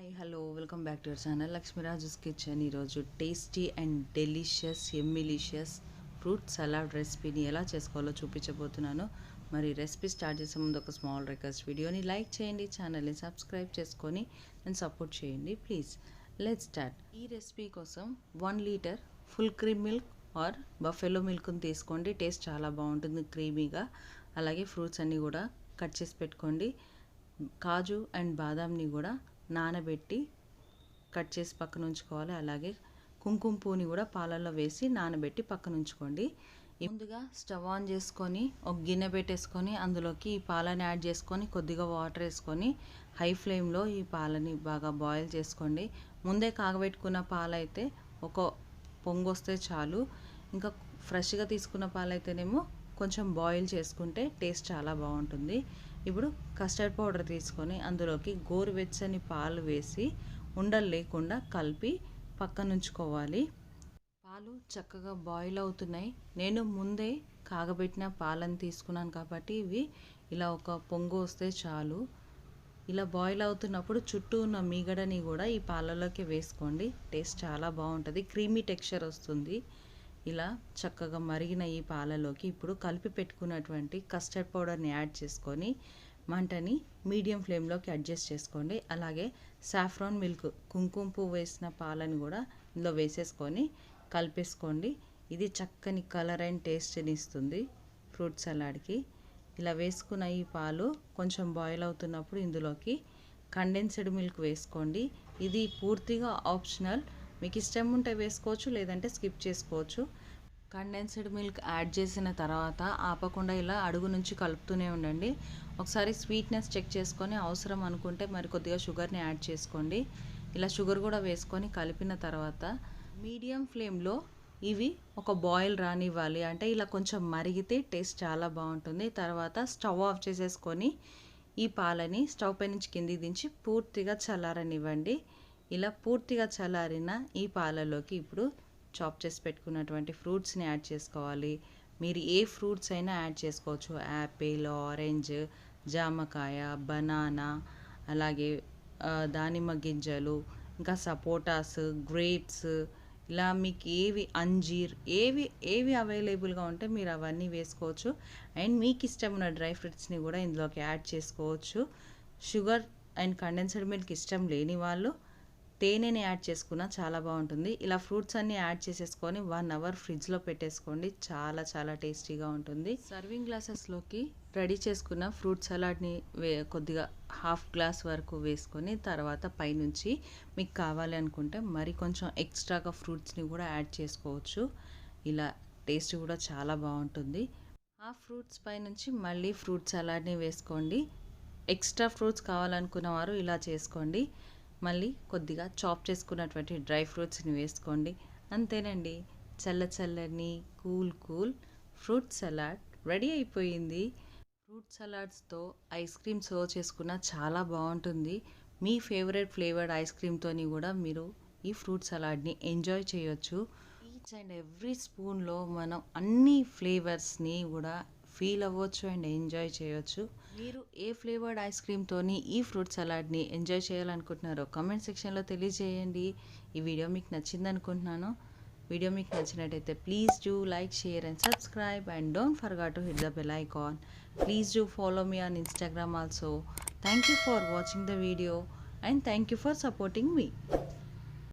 Hi hello welcome back to our channel Lakshmiraju's kitchen ఈరోజు tasty and delicious ఎమ్మిలిషియస్ fruit salad రెసిపీని ఎలా చేసుకోవాలో చూపించబోతున్నాను. మరి రెసిపీ స్టార్ట్ చేసే ముందు ఒక స్మాల్ రిక్వెస్ట్ వీడియోని లైక్ చేయండి ఛానల్ని సబ్స్క్రైబ్ చేసుకొని నేను సపోర్ట్ చేయండి ప్లీజ్ లెట్ స్టార్ట్ ఈ రెసిపీ కోసం one litre full cream milk or buffalo మిల్క్ని తీసుకోండి. టేస్ట్ చాలా బాగుంటుంది క్రీమీగా అలాగే ఫ్రూట్స్ అన్నీ కూడా కట్ చేసి పెట్టుకోండి. కాజు అండ్ బాదాంని కూడా నానబెట్టి కట్ చేసి పక్కన ఉంచుకోవాలి. అలాగే కుంకుమ పువ్వుని కూడా పాలల్లో వేసి నానబెట్టి పక్కన ఉంచుకోండి. ముందుగా స్టవ్ ఆన్ చేసుకొని ఒక గిన్నె పెట్టేసుకొని అందులోకి ఈ పాలని యాడ్ చేసుకొని కొద్దిగా వాటర్ వేసుకొని హై ఫ్లేమ్లో ఈ పాలని బాగా బాయిల్ చేసుకోండి. ముందే కాగబెట్టుకున్న పాలైతే ఒక పొంగు వస్తే చాలు. ఇంకా ఫ్రెష్గా తీసుకున్న పాలైతేనేమో కొంచెం బాయిల్ చేసుకుంటే టేస్ట్ చాలా బాగుంటుంది. ఇప్పుడు కస్టర్డ్ పౌడర్ తీసుకొని అందులోకి గోరువెచ్చని పాలు వేసి ఉండలు లేకుండా కలిపి పక్కనుంచుకోవాలి. పాలు చక్కగా బాయిల్ అవుతున్నాయి. నేను ముందే కాగబెట్టిన పాలను తీసుకున్నాను కాబట్టి ఇవి ఇలా ఒక పొంగు వస్తే చాలు. ఇలా బాయిల్ అవుతున్నప్పుడు చుట్టూ ఉన్న మీగడని కూడా ఈ పాలలోకి వేసుకోండి. టేస్ట్ చాలా బాగుంటుంది. క్రీమీ టెక్స్చర్ వస్తుంది. ఇలా చక్కగా మరిగిన ఈ పాలలోకి ఇప్పుడు కలిపి పెట్టుకున్నటువంటి కస్టర్డ్ పౌడర్ని యాడ్ చేసుకొని మంటని మీడియం ఫ్లేమ్లోకి అడ్జస్ట్ చేసుకోండి. అలాగే సాఫ్రాన్ మిల్క్ కుంకుమ పువ్వు వేసిన పాలను కూడా ఇందులో వేసేసుకొని కలిపేసుకోండి. ఇది చక్కని కలర్ అండ్ టేస్ట్ని ఇస్తుంది ఫ్రూట్ సలాడ్కి. ఇలా వేసుకున్న ఈ పాలు కొంచెం బాయిల్ అవుతున్నప్పుడు ఇందులోకి కండెన్స్డ్ మిల్క్ వేసుకోండి. ఇది పూర్తిగా ఆప్షనల్ మీకు ఇష్టం ఉంటే వేసుకోవచ్చు లేదంటే స్కిప్ చేసుకోవచ్చు. కండెన్స్డ్ మిల్క్ యాడ్ చేసిన తర్వాత ఆపకుండా ఇలా అడుగు నుంచి కలుపుతూనే ఉండండి. ఒకసారి స్వీట్నెస్ చెక్ చేసుకొని అవసరం అనుకుంటే మరి కొద్దిగా షుగర్ని యాడ్ చేసుకోండి. ఇలా షుగర్ కూడా వేసుకొని కలిపిన తర్వాత మీడియం ఫ్లేమ్లో ఇవి ఒక బాయిల్ రానివ్వాలి. అంటే ఇలా కొంచెం మరిగితే టేస్ట్ చాలా బాగుంటుంది. తర్వాత స్టవ్ ఆఫ్ చేసేసుకొని ఈ పాలని స్టవ్ పై నుంచి కిందికి దించి పూర్తిగా చల్లారనివ్వండి. ఇలా పూర్తిగా చల్లారిన ఈ పాలలోకి ఇప్పుడు చాప్ చేసి పెట్టుకున్నటువంటి ఫ్రూట్స్ని యాడ్ చేసుకోవాలి. మీరు ఏ ఫ్రూట్స్ అయినా యాడ్ చేసుకోవచ్చు. యాపిల్ ఆరెంజ్ జామకాయ బనానా అలాగే దానిమ్మ గింజలు ఇంకా సపోటాస్ గ్రేప్స్ ఇలా మీకు ఏవి అంజీర్ ఏవి ఏవి అవైలబుల్గా ఉంటే మీరు అవన్నీ వేసుకోవచ్చు. అండ్ మీకు ఇష్టం ఉన్న డ్రై ఫ్రూట్స్ని కూడా ఇందులోకి యాడ్ చేసుకోవచ్చు. షుగర్ అండ్ కండెన్స్డ్ మిల్క్ ఇష్టం లేని వాళ్ళు తేనెని యాడ్ చేసుకున్న చాలా బాగుంటుంది. ఇలా ఫ్రూట్స్ అన్ని యాడ్ చేసేసుకొని వన్ అవర్ ఫ్రిడ్జ్లో పెట్టేసుకోండి. చాలా చాలా టేస్టీగా ఉంటుంది. సర్వింగ్ గ్లాసెస్లోకి రెడీ చేసుకున్న ఫ్రూట్ సలాడ్ని వే కొద్దిగా హాఫ్ గ్లాస్ వరకు వేసుకొని తర్వాత పైనుంచి మీకు కావాలి అనుకుంటే మరి కొంచెం ఎక్స్ట్రాగా ఫ్రూట్స్ని కూడా యాడ్ చేసుకోవచ్చు. ఇలా టేస్ట్ కూడా చాలా బాగుంటుంది. ఆ ఫ్రూట్స్ పైనుంచి మళ్ళీ ఫ్రూట్ సలాడ్ని వేసుకోండి. ఎక్స్ట్రా ఫ్రూట్స్ కావాలనుకున్న వారు ఇలా చేసుకోండి. మళ్ళీ కొద్దిగా చాప్ చేసుకున్నటువంటి డ్రై ఫ్రూట్స్ని వేసుకోండి. అంతేనండి. చల్ల చల్లని cool cool fruit salad ready అయిపోయింది. ఫ్రూట్ సలాడ్స్తో ఐస్ క్రీమ్ సర్వ్ చేసుకున్న చాలా బాగుంటుంది. మీ ఫేవరెట్ ఫ్లేవర్డ్ ఐస్ క్రీమ్తోని కూడా మీరు ఈ ఫ్రూట్ సలాడ్ని ఎంజాయ్ చేయొచ్చు. ఈచ్ అండ్ ఎవ్రీ స్పూన్లో మనం అన్ని ఫ్లేవర్స్ని కూడా ఫీల్ అవ్వచ్చు అండ్ ఎంజాయ్ చేయొచ్చు. మీరు ఏ ఫ్లేవర్డ్ ఐస్ క్రీమ్తోని ఈ ఫ్రూట్ సలాడ్ని ఎంజాయ్ చేయాలనుకుంటున్నారో కమెంట్ సెక్షన్లో తెలియజేయండి. ఈ వీడియో మీకు నచ్చింది అనుకుంటున్నాను వీడియో మీకు నచ్చినట్టయితే please do like share and subscribe and don't forgot to hit the bell icon. Please do follow me on Instagram also. Thank you for watching the video and thank you for supporting me.